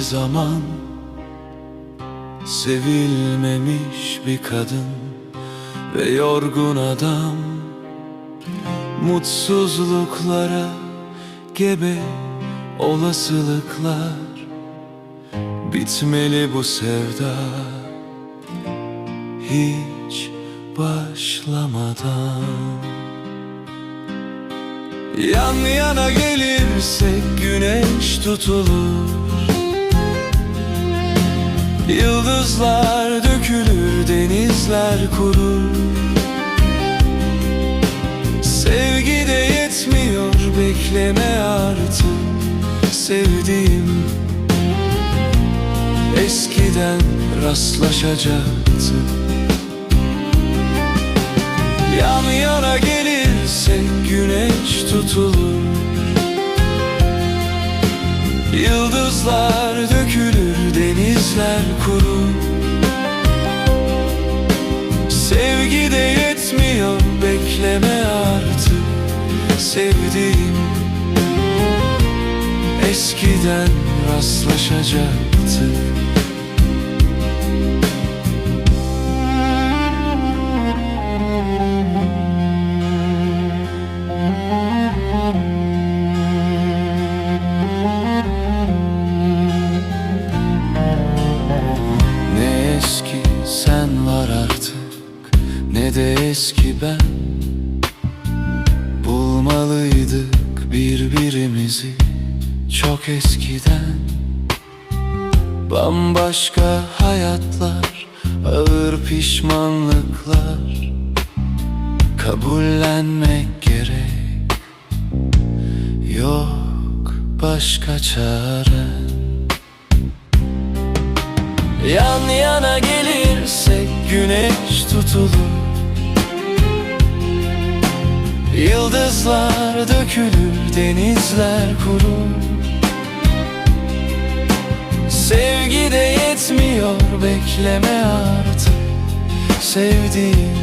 zaman Sevilmemiş bir kadın Ve yorgun adam Mutsuzluklara Gebe olasılıklar. Bitmeli bu sevda Hiç başlamadan. Yan yana gelirsek güneş tutulur. Yıldızlar dökülür, denizler kurur. Sevgi de yetmiyor, bekleme artık Sevdiğim. Eskiden rastlaşacaktı. Yan yana Yıldızlar dökülür, denizler kurur Sevgi de yetmiyor, bekleme artık Sevdiğim. Eskiden rastlaşacaktı Ne de eski ben. Bulmalıydık birbirimizi Çok eskiden. Bambaşka hayatlar Ağır pişmanlıklar. Kabullenmek gerek Yok başka çare. Yan yana gelirsek güneş tutulur Yıldızlar dökülür, denizler kurur. Sevgi de yetmiyor, bekleme artık Sevdiğim.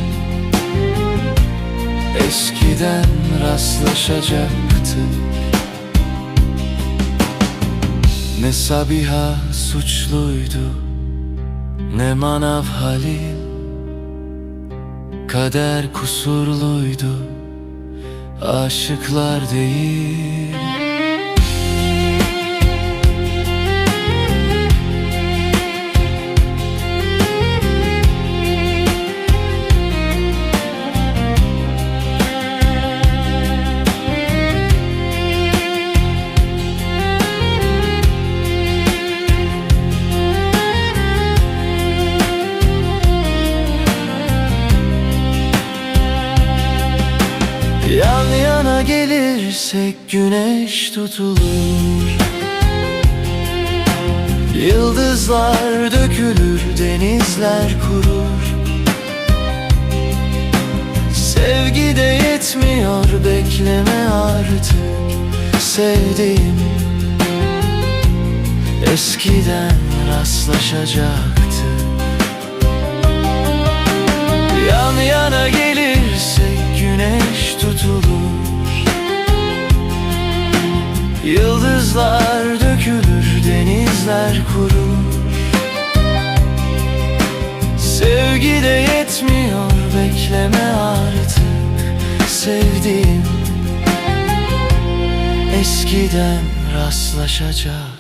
Eskiden rastlaşacaktı. Ne Sabiha suçluydu ne manav Halil. Kader kusurluydu Aşıklar değil yana gelirsek güneş tutulur. Yıldızlar dökülür, denizler kurur. Sevgi de yetmiyor, bekleme artık Sevdiğim. Eskiden rastlaşacaktı Yıldızlar dökülür, denizler kurur. Sevgi de yetmiyor, bekleme artık Sevdiğim. Eskiden rastlaşacak